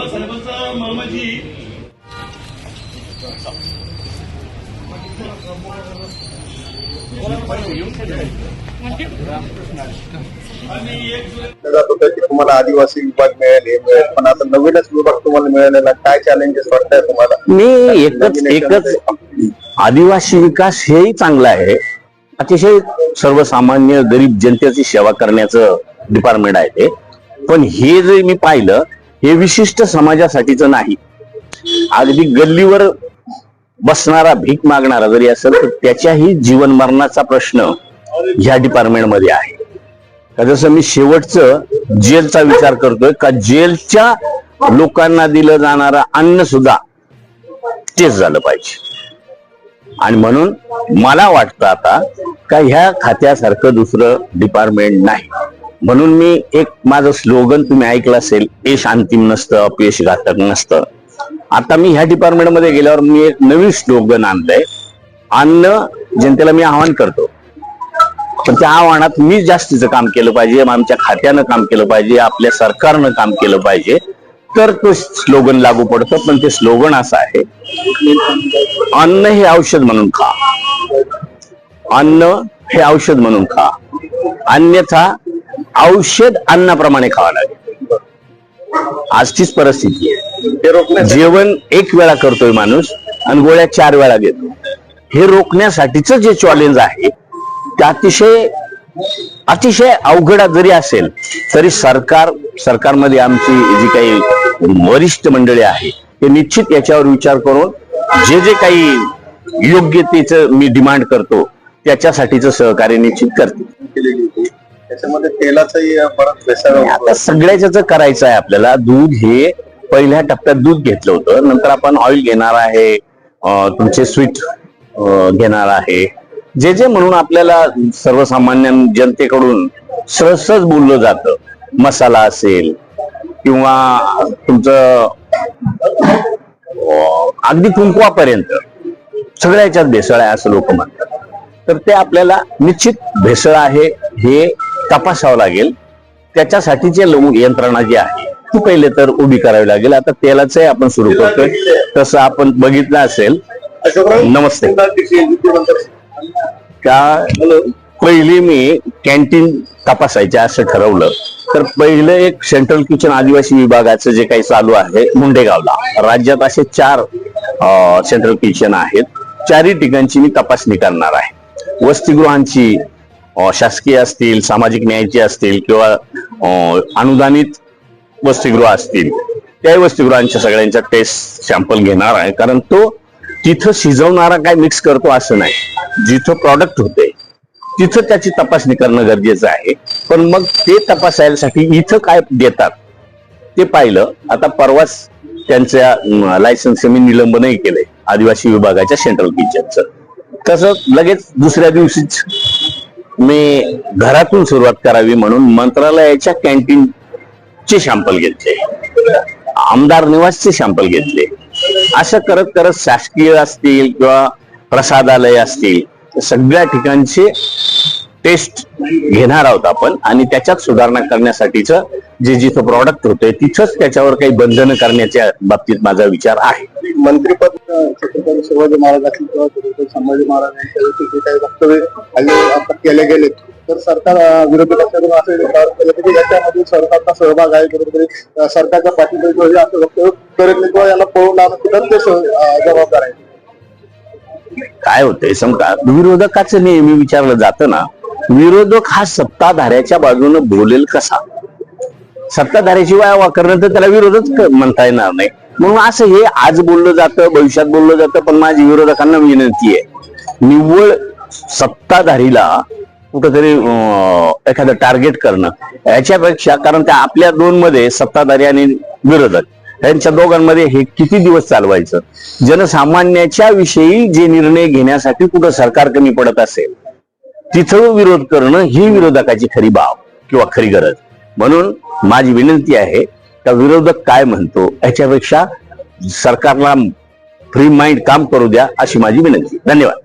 मला मामाजी. तुम्हाला आदिवासी विभाग मिळाले पण आता नवीनच विभाग तुम्हाला मिळालेला काय चॅलेंजेस वाटताय तुम्हाला? मी एकच एकच आदिवासी विकास हेही चांगला आहे. अतिशय सर्वसामान्य गरीब जनतेची सेवा करण्याचं डिपार्टमेंट आहे ते. पण हे जे मी पाहिलं हे विशिष्ट समाजासाठीचं नाही. अगदी गल्लीवर बसणारा भीक मागणारा जरी असेल तर त्याच्याही जीवन मरणाचा प्रश्न ह्या डिपार्टमेंटमध्ये आहे. का जसं मी शेवटचं जेलचा विचार करतोय का जेलच्या लोकांना दिलं जाणारं अन्न सुद्धा तेच झालं पाहिजे. आणि म्हणून मला वाटतं आता का ह्या खात्यासारखं दुसरं डिपार्टमेंट नाही. म्हणून मी एक माझं स्लोगन तुम्ही ऐकलं असेल यश अंतिम नसतं अपयश घातक नसतं. आता मी ह्या डिपार्टमेंटमध्ये गेल्यावर मी एक नवीन स्लोगन आणलंय. अन्न जनतेला मी आव्हान करतो. पण त्या आव्हानात मी जास्तीचं काम केलं पाहिजे आमच्या खात्यानं काम केलं पाहिजे आपल्या सरकारनं काम केलं पाहिजे. तर तो स्लोगन लागू पडतं पण ते स्लोगन असं आहे अन्न हे औषध म्हणून खा. अन्न हे औषध म्हणून खा. अन्यथा औषध अन्नाप्रमाणे खावं लागेल. आजचीच परिस्थिती आहे. जेवण एक वेळा करतोय माणूस आणि गोळ्या चार वेळा घेतो. हे रोखण्यासाठीच जे चॅलेंज आहे ते अतिशय अतिशय अवघड जरी असेल तरी सरकार सरकारमध्ये आमची जी काही वरिष्ठ मंडळी आहे ते निश्चित याच्यावर विचार करून जे जे काही योग्यतेच मी डिमांड करतो त्याच्यासाठीच सहकार्य निश्चित करते त्याच्यामध्ये तेलाचंही परत भेसळ आता सगळ्याच करायचं आहे आपल्याला दूध हे पहिल्या टप्प्यात दूध घेतलं होतं. नंतर आपण ऑइल घेणार आहे अं, तुमचे स्वीट घेणार आहे. जे जे म्हणून आपल्याला सर्वसामान्य जनतेकडून सहज सहज बोललं जातं मसाला असेल किंवा तुमचं अं, अगदी कुंकवापर्यंत सगळ्या याच्यात भेसळ आहे असं लोक म्हणतात. तर ते आपल्याला निश्चित भेसळ आहे हे तपासावं लागेल. त्याच्यासाठीचे लो- यंत्रणा जी आहे ती पहिले तर उभी करावी लागेल. आता तेलाचंही आपण सुरू करतोय. तसं आपण बघितलं असेल. नमस्ते. का पहिली मी कॅन्टीन तपासायचे असं ठरवलं. तर पहिलं एक सेंट्रल किचन आदिवासी विभागाचं जे काही चालू आहे मुंडेगावला. राज्यात असे चार सेंट्रल किचन आहेत. चारही ठिकाणची मी तपासणी करणार आहे. वसतिगृहांची शासकीय असतील सामाजिक न्यायाची असतील किंवा अनुदानित वसतिगृह असतील त्या वसतिगृहांच्या सगळ्यांच्या टेस्ट सॅम्पल घेणार आहे. कारण तो तिथं शिजवणारा काय मिक्स करतो असं नाही. जिथं प्रॉडक्ट होते तिथं त्याची तपासणी करणं गरजेचं आहे. पण मग ते तपासायसाठी इथं काय देतात? ते पाहिलं. आता परवाच त्यांच्या लायसन्स मी निलंबनही केलंय. आदिवासी विभागाच्या सेंट्रल किचनचं तसं लगेच दुसऱ्या दिवशीच मी घरातून सुरुवात करावी म्हणून मंत्रालयाच्या कॅन्टीनचे सॅम्पल घेतले. आमदार निवासचे सॅम्पल घेतले. असं करत करत शासकीय असतील किंवा प्रसादालय असतील सगळ्या ठिकाणचे टेस्ट घेणार आहोत आपण आणि त्याच्यात सुधारणा करण्यासाठीच जे जिथं प्रॉडक्ट होते तिथंच त्याच्यावर काही बंधनं करण्याच्या बाबतीत माझा विचार आहे. मंत्रीपद छत्रपती शिवाजी महाराज असतील किंवा छत्रपती संभाजी महाराज यांच्या विषयी जे काही वक्तव्य केले गेले तर सरकार विरोधी पक्षातून असं केलं की याच्यामध्ये सरकारचा सहभाग आहे बरोबर सरकारच्या आहे असं वक्तव्य करत नाही किंवा याला पळून लावणं तर ते जबाबदार आहे. काय होतंय समजा विरोधकाचं नेहमी विचारलं जातं ना विरोधक हा सत्ताधाऱ्याच्या बाजूने बोलेल कसा? सत्ताधाऱ्याची वाया करणं तर त्याला विरोधच म्हणता येणार नाही. म्हणून असं हे आज बोललं जातं भविष्यात बोललं जातं पण माझी विरोधकांना विनंती आहे. निव्वळ सत्ताधारीला कुठंतरी अं, एखादं टार्गेट करणं. याच्यापेक्षा कारण त्या आपल्या दोन मध्ये सत्ताधारी आणि विरोधक यांच्या दोघांमध्ये हे किती दिवस चालवायचं? जनसामान्याच्या विषयी जे निर्णय घेण्यासाठी कुठं सरकार कमी पडत असेल तिथं विरोध करणं ही विरोधकाची खरी बाब किंवा खरी गरज. म्हणून माझी विनंती आहे का विरोधक काय म्हणतो याच्यापेक्षा सरकारला फ्री माइंड काम करू द्या अशी माझी विनंती. धन्यवाद.